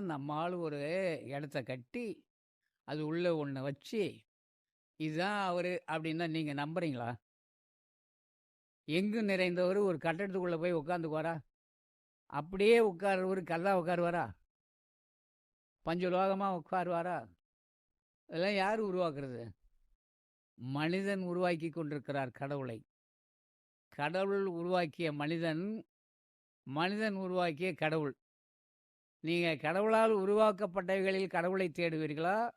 நம்மாள் ஒரு இடத்த கட்டி, அது உள்ள ஒன்று வச்சு, இதுதான் அவரு அப்படின்னா நீங்க நம்புறீங்களா? எங்கும் நிறைந்தவரு ஒரு கட்டடத்துக்குள்ளே போய் உட்காந்துக்குவாரா? அப்படியே உட்கார்றவரு கல்லா உட்காருவாரா? பஞ்சலோகமாக உட்காருவாரா? இதெல்லாம் யாரு உருவாக்குறது? மனிதன் உருவாக்கி கொண்டிருக்கிறார் கடவுளை. கடவுள் உருவாக்கிய மனிதன், மனிதன் உருவாக்கிய கடவுள். நீங்கள் கடவுளால் உருவாக்கப்பட்டவைகளில் கடவுளை தேடுவீர்களா?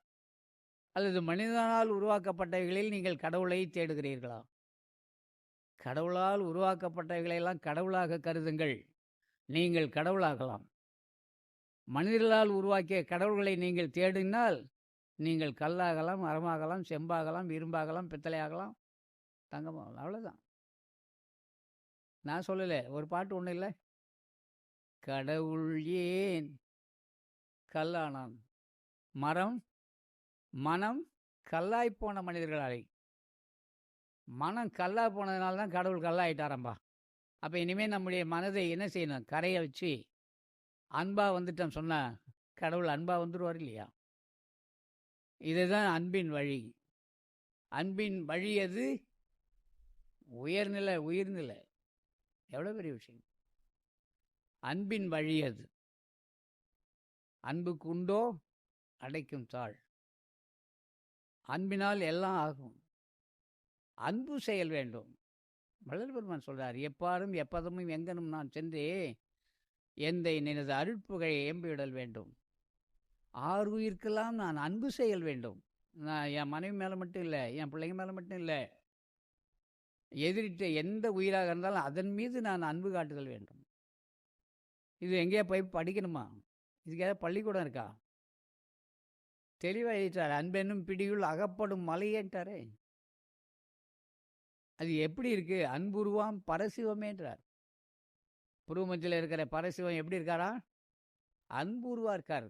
அல்லது மனிதனால் உருவாக்கப்பட்டவைகளில் நீங்கள் கடவுளை தேடுகிறீர்களா? கடவுளால் உருவாக்கப்பட்டவைகளையெல்லாம் கடவுளாக கருதுங்கள். நீங்கள் கடவுளாகலாம். மனிதர்களால் உருவாக்கிய கடவுள்களை நீங்கள் தேடினால், நீங்கள் கல்லாகலாம், மரமாகலாம், செம்பாகலாம், இரும்பாகலாம், பித்தளையாகலாம், தங்கமாகலாம். அவ்வளோதான். நான் சொல்லலை ஒரு பாட்டு ஒன்றும் இல்லை கடவுள் ஏன் கல்லானான்? மரம், மனம் கல்லாய்ப்போன மனிதர்களாலே. மனம் கல்லா போனதுனால தான் கடவுள் கல்லாயிட்டாரம்பா அப்போ இனிமேல் நம்முடைய மனதை என்ன செய்யணும்? கரையை வச்சு, அன்பா வந்துட்டோம் சொன்னால் கடவுள் அன்பா வந்துடுவார் இல்லையா? இதுதான் அன்பின் வழி. அன்பின் வழி அது உயர்நிலை உயிர்நிலை. எவ்வளோ பெரிய விஷயம். அன்பின் வழி அது. அன்புக்கு உண்டோ அடைக்கும் தாழ். அன்பினால் எல்லாம் ஆகும். அன்பு செயல் வேண்டும். வளர்பெருமான் சொல்கிறார் "எப்பாரும் எப்பதமும் எங்கனும் நான் சென்றே, எந்தை நினது அருட்புகழை ஏம்பிவிடல் வேண்டும். ஆருயிர்க்கெல்லாம் நான் அன்பு செயல் வேண்டும்." நான் என் மனைவி மேலே மட்டும் இல்லை என் பிள்ளைங்க மேலே மட்டும் இல்லை எதிரிட்ட எந்த உயிராக இருந்தாலும் அதன் மீது நான் அன்பு காட்டுதல் வேண்டும். இது எங்கேயா போய் படிக்கணுமா? இதுக்கு ஏதாவது பள்ளிக்கூடம் இருக்கா? தெளிவாயிட்டார் "அன்பென்னும் பிடியுள் அகப்படும் மலையேன்ட்டாரே." அது எப்படி இருக்கு? அன்புருவாம் பரசிவமேன்றார். புருவமத்தில இருக்கிற பரசிவம் எப்படி இருக்காரா அன்பு உருவா இருக்கார்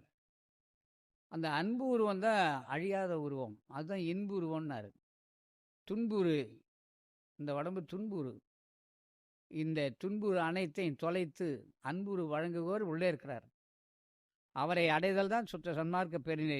அந்த அன்பு உருவம் தான் அழியாத உருவம். அதுதான் இன்பு உருவம்னாரு. துன்புறு. இந்த உடம்பு துன்புறு. இந்த துன்புறு அனைத்தையும் தொலைத்து அன்புறு வழங்குவோர் உள்ளே இருக்கிறார். அவரை அடைதல் தான் சுத்த சன்மார்க்க பெருநிலை